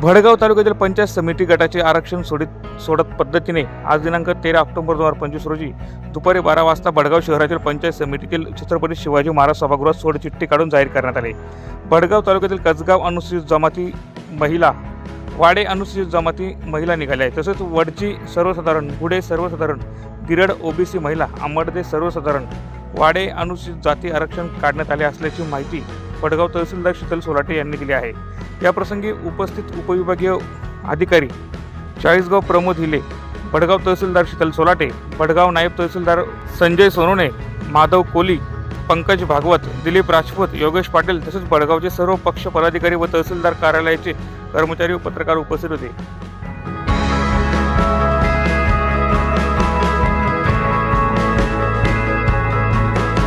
भडगाव तालुक्यातील पंचायत समिती गटाचे आरक्षण सोडित सोडत पद्धतीने आज दिनांक तेरा ऑक्टोबर दोन हजार पंचवीस रोजी दुपारी बारा वाजता भडगाव शहरातील पंचायत समितीतील छत्रपती शिवाजी महाराज सभागृहात सोडचिठ्ठी काढून जाहीर करण्यात आले. भडगाव तालुक्यातील कसगाव अनुसूचित जमाती महिला वाडे अनुसूचित जमाती महिला निघाल्या आहेत. तसेच वडची सर्वसाधारण गुडे सर्वसाधारण गिरड ओबीसी महिला आंबडदे सर्वसाधारण वाडे अनुसूचित जाती आरक्षण काढण्यात आले असल्याची माहिती भडगाव तहसीलदार शीतल सोलाटे यांनी दिली आहे. याप्रसंगी उपस्थित उपविभागीय अधिकारी चाळीसगाव प्रमोद हिले भडगाव तहसीलदार शीतल सोलाटे भडगाव नायब तहसीलदार संजय सोनोने माधव कोली पंकज भागवत दिलीप राजपूत योगेश पाटील तसेच बडगावचे सर्व पक्ष पदाधिकारी व तहसीलदार कार्यालयाचे कर्मचारी व पत्रकार उपस्थित होते.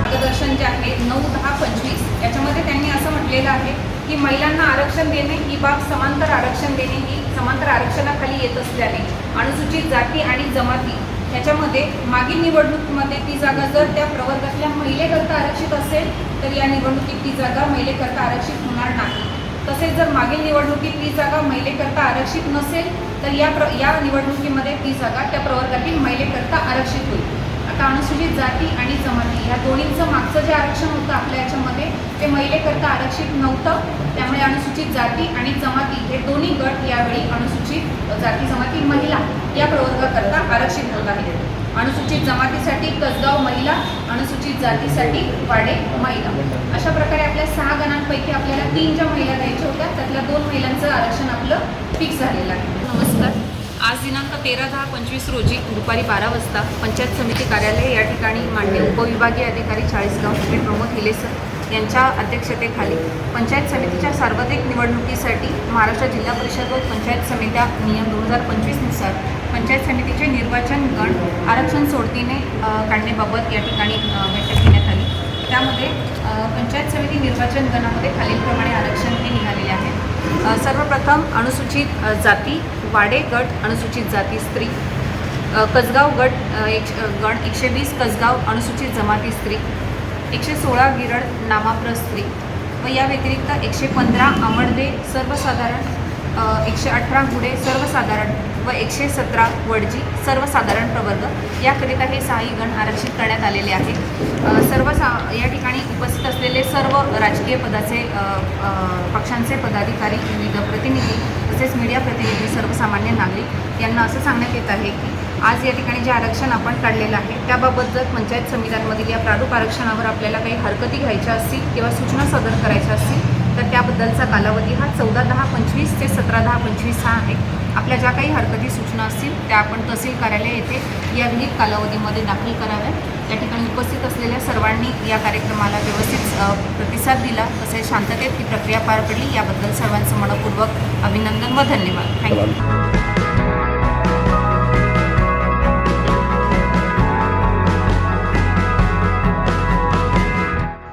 मार्गदर्शन जे आहे नऊ दहा पंचवीस याच्यामध्ये त्यांनी असं म्हटलेलं आहे की महिलांना आरक्षण देणे ही बाब समांतर आरक्षण देणे ही समांतर आरक्षणाखाली येत असल्याने अनुसूचित जाती आणि जमाती ह्याच्यामध्ये मागील निवडणुकीमध्ये ती जागा जर त्या प्रवर्गातल्या महिलेकरता आरक्षित असेल तर या निवडणुकीत ती जागा महिलेकरता आरक्षित होणार नाही. तसेच जर मागील निवडणुकीत ती जागा महिलेकरता आरक्षित नसेल तर या प्र या निवडणुकीमध्ये ती जागा त्या प्रवर्गातील महिलेकरता आरक्षित होईल. आता अनुसूचित जाती आणि जमाती ह्या दोन्हींचं मागचं जे आरक्षण होतं ते महिलेकरता आरक्षित नव्हतं. त्यामुळे अनुसूचित जाती आणि जमाती हे दोन्ही गट यावेळी अनुसूचित जाती जमाती महिला या प्रवर्गाकरता आरक्षित होत आहेत. अनुसूचित जमातीसाठी कसगाव महिला अनुसूचित जातीसाठी वाडे महिला. अशा प्रकारे आपल्या सहा गणांपैकी आपल्याला तीन ज्या महिला द्यायच्या होत्या त्यातल्या दोन महिलांचं आरक्षण आपलं फिक्स झालेलं आहे. नमस्कार. आज दिनांक तेरा दहा पंचवीस रोजी दुपारी बारा वाजता पंचायत समिती कार्यालय या ठिकाणी मांडले उपविभागीय अधिकारी चाळीसगाव श्री प्रमोद हिलेसर यांच्या अध्यक्षतेखाली पंचायत समितीच्या सार्वत्रिक निवडणुकीसाठी महाराष्ट्र जिल्हा परिषद व पंचायत समित्या नियम दोन हजार पंचवीसनुसार पंचायत समितीचे निर्वाचन गण आरक्षण सोडतीने काढण्याबाबत या ठिकाणी बैठक घेण्यात आली. त्यामध्ये पंचायत समिती निर्वाचन गणामध्ये खालीलप्रमाणे आरक्षण हे निघालेले आहे. सर्वप्रथम अनुसूचित जाती वाडे गट अनुसूचित जाती स्त्री कसगाव गट एक गण एकशे वीस कसगाव अनुसूचित जमाती स्त्री एकशे सोळा गिरड नामाप्रस्त्री व या व्यतिरिक्त एकशे पंधरा आमडदे सर्वसाधारण एकशे अठरा गुडे सर्वसाधारण व एकशे सतरा वडजी सर्वसाधारण प्रवर्ग. याकरिता हे सहाही गण आरक्षित करण्यात आलेले आहे सर्व सा या ठिकाणी उपस्थित असलेले सर्व राजकीय पदाचे पक्षांचे पदाधिकारी विविध प्रतिनिधी तसेच मीडिया प्रतिनिधी सर्वसामान्य नागरिक यांना असं सांगण्यात येत आहे की आज या ठिकाणी जे आरक्षण आपण काढलेलं आहे त्याबाबत जर पंचायत समित्यांमधील या प्रारूप आरक्षणावर आपल्याला काही हरकती घ्यायच्या असतील किंवा सूचना सादर करायच्या असतील तर त्याबद्दलचा कालावधी हा चौदा दहा पंचवीस ते सतरा दहा पंचवीस हा आहे. आपल्या ज्या काही हरकती सूचना असतील त्या आपण तहसील कार्यालय येथे या विहित कालावधीमध्ये दाखल कराव्या या ठिकाणी उपस्थित असलेल्या सर्वांनी या कार्यक्रमाला व्यवस्थित प्रतिसाद दिला. तसेच शांततेत ही प्रक्रिया पार पडली. याबद्दल सर्वांचं मनपूर्वक अभिनंदन व धन्यवाद. थँक्यू